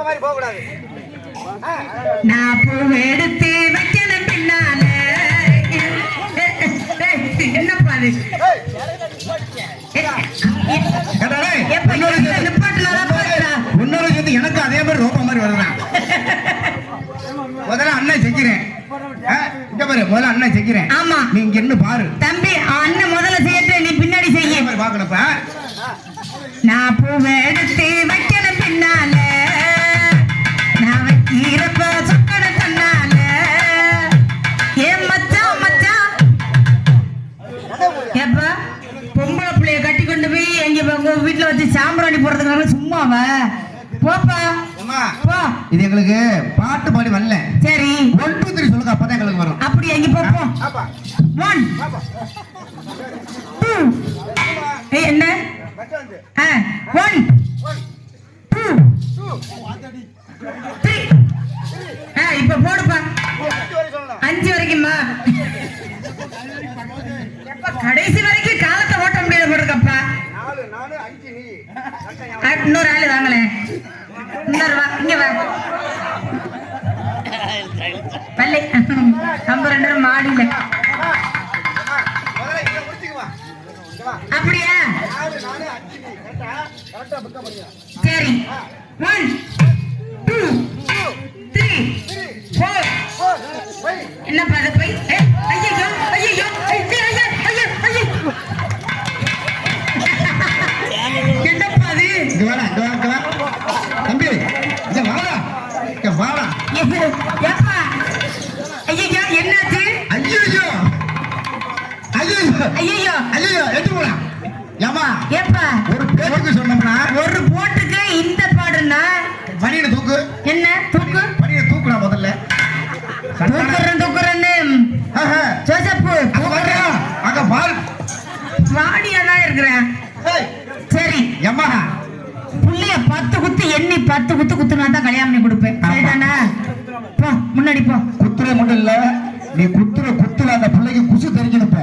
பொம்மை மாதிரி போக கூடாது நான் பூ எடுத்து வைக்கணும் பின்னால. என்னப்பா அது? எனக்கு அதே மாதிரி ரோப்ப மாதிரி வருதான் முதல்ல அண்ணன் செக்கிறேன். இங்க பாரு முதல்ல அண்ணன் செக்கிறேன். ஆமா. நீ இங்க இருந்து பாரு. தம்பி அண்ணன் முதல்ல செய்யட்டு நீ பின்னாடி செய்ய. பாக்கணுப்ப நான் பூவை எடுத்து போடுறதுக்காக சும்மாவா போப்பா. போ இது எங்களுக்கு பாட்டு பாடி வரல. சரி. ஒன் டூ த்ரீ சொல்லுங்க அப்பதான் எங்களுக்கு வரும். அப்படி எங்க போப்போம் ஒன் டூ என்ன? ஒன் இன்னொரு ஆளு வாங்களேன் இன்னொரு வா இங்க வா. பள்ளி ரெண்டு மாடியில. அப்படியா? சரி. ஒன். ஐயோ ஐயோ எட்டு போடா. ஏமா ஏப்பா. ஒரு பேருக்கு சொன்னோம்னா ஒரு போட்டுக்கு இந்த பாடுனா? பனியனை தூக்கு. என்ன தூக்கு? பனியனை தூக்குடா முதல்ல. தூக்குறேன் தூக்குறேன்னு. ஜோசப்பு பாருடா, அங்க பாரு. வாடியா தான் இருக்கிறேன். சரி. ஏம்மா. புள்ளைய பத்து குத்து எண்ணி பத்து குத்து குத்துனா தான் கல்யாணம் பண்ணி கொடுப்பேன். சரிதானே? போ முன்னாடி போ. குத்துற மட்டும் இல்ல நீ குத்துற குத்துல அந்த பிள்ளைக்கு குசு தெரிஞ்சிருப்ப.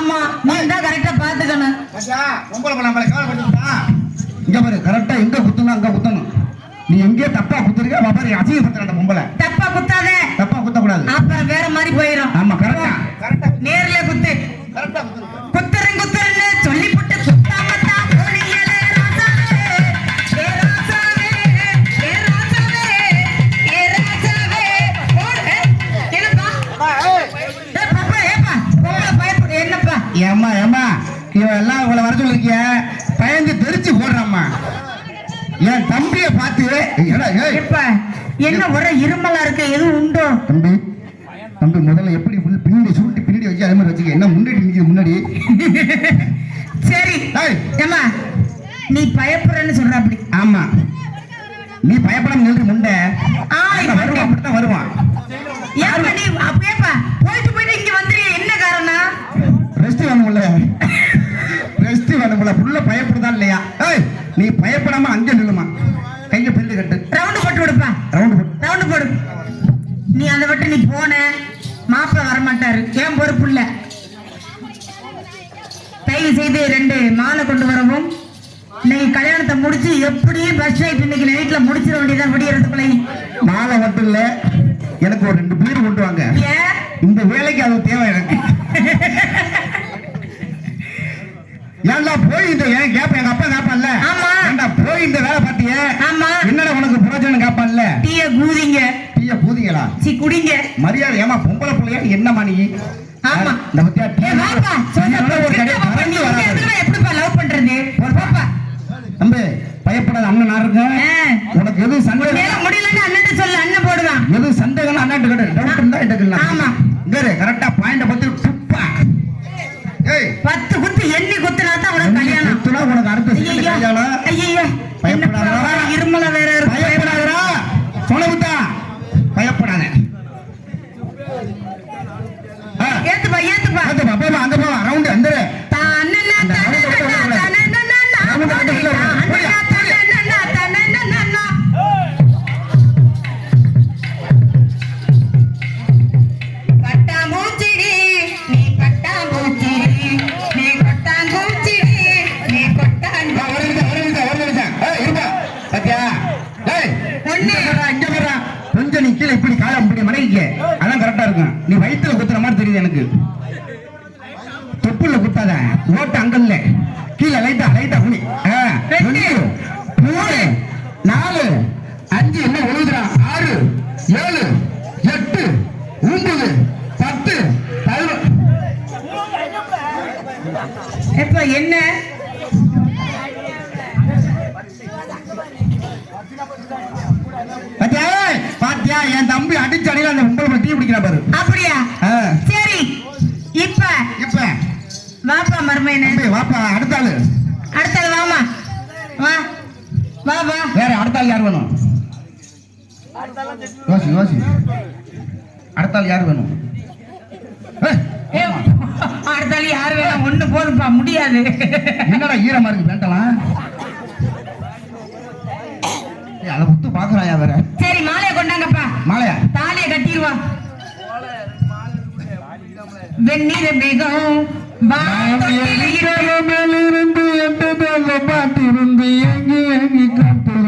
ஆமா நீ தான் கரெக்டா பாத்துக்கணும் பொம்பளை பிள்ளை நம்மளை கவலைப்படுத்தா இங்க பாரு கரெக்டா எங்க குத்தணும் அங்க குத்தணும். நீ எங்கே தப்பா குத்துருக்க பாரு அசிங்கப்படுத்துற அந்த பொம்பளை. தப்பா குத்தாத. தப்பா குத்தக்கூடாது. அப்புறம் வேற மாதிரி போயிரும். ஆமா கரெக்டா கரெக்டா நேர்ல குத்து. கரெக்டா குத்துருங்க என்ன ஒரே இருமலா இருக்கு? எதுவும் உண்டோ? தம்பி தம்பி முதல்ல எப்படி பின்னாடி சுருட்டி பின்னாடி வச்சு அதே மாதிரி வச்சுக்க? என்ன முன்னாடி நிற்கிது முன்னாடி? சரி. ஏம்மா நீ பயப்படுறேன்னு சொல்ற அப்படி. ஆமா. நீ பயப்படாம நின்று முண்டை. வருவான் அப்படித்தான் வருவான். ஏப்பா நீ அப்பேப்பா போயிட்டு போயிட்டு இங்க வந்துரு. என்ன காரணம்? ரெஸ்ட் வேணும்ல. ரெஸ்ட் வேணும்ல. புள்ள பயப்படுதா இல்லையா? ஏய். தயவு செய்து ரெண்டு மாலை கொண்டு வரவும். இன்னைக்கு கல்யாணத்தை முடிச்சு எப்படியும் பஸ் நைட் இன்னைக்கு நைட்ல முடிச்சிட வேண்டியதான் விடியறதுக்குள்ள மாலை மட்டும் இல்ல எனக்கு ஒரு ரெண்டு பீர் கொண்டு வாங்க. இந்த வேலைக்கு அது தேவை எனக்கு. ஏன்டா போய் இந்த ஏன் தெரியுது எனக்கு? தொப்புல குத்தாத. ஓட்ட அங்க இல்ல கீழே லைட்டா லைட்டா ரெண்டு மூணு நாலு அஞ்சு என்ன எழுதுறா? ஆறு ஏழு எட்டு ஒன்பது பத்து எப்ப என்ன? பாத்தியா? என் தம்பி அடிச்சு அடியில அந்த உங்களை டீ குடிக்கிறா பாரு. அப்படியா? வாப்பா தம்பி வாப்பா அடுத்த ஆளு. அடுத்தது வாமா வா வா வா. வேற அடுத்த ஆள் யார் வேணும்? யோசி யோசி. அடுத்த ஆள் யார் வேணும்? ஏ, அடுத்தால யாரு வேணாம்? ஒண்ணு போதும்பா முடியாது. என்னடா ஈரமா இருக்கு பேண்டலாம் ஏய், அதை முத்து பாக்குறாயா வேற? சரி மாலையை கொண்டாங்கப்பா. மாலையா? தாலியை கட்டிடுவா. வெந்நீர மேகம் மேலிருந்து எட்டு பேர்ல பார்த்திருந்து எங்கி எங்கி காத்துல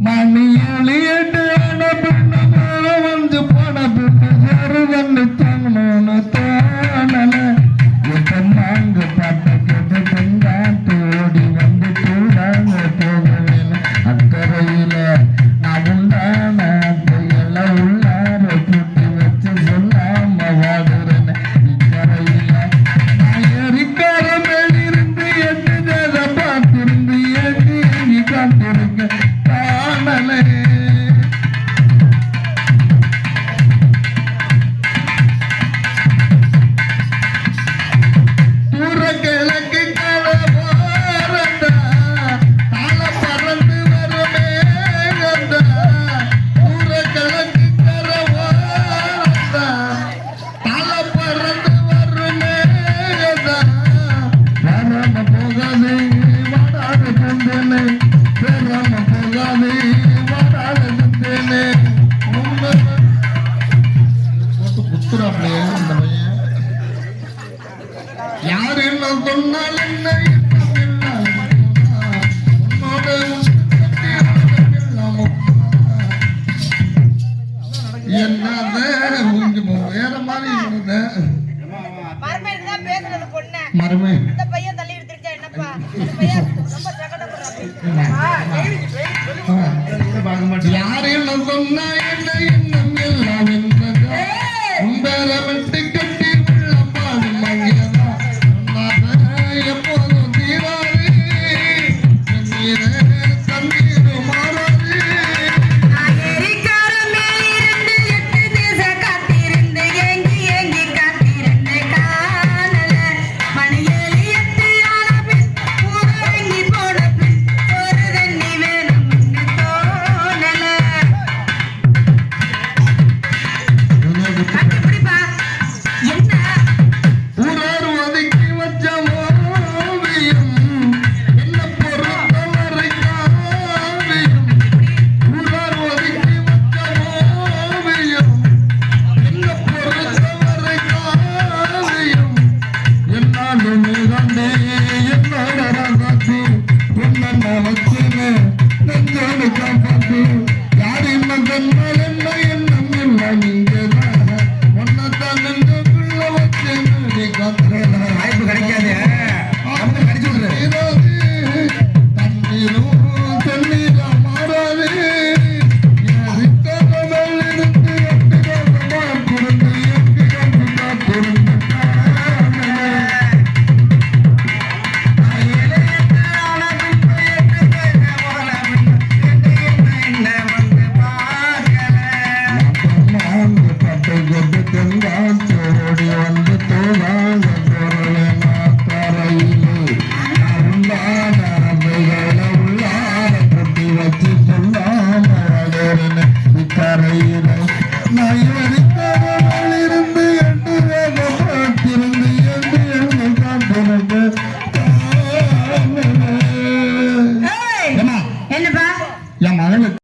மணி ஏழு எட்டு வந்து போன பின்னு யாரு சொன்னால் என்ன உன்னோட வேற மாதிரி மருமை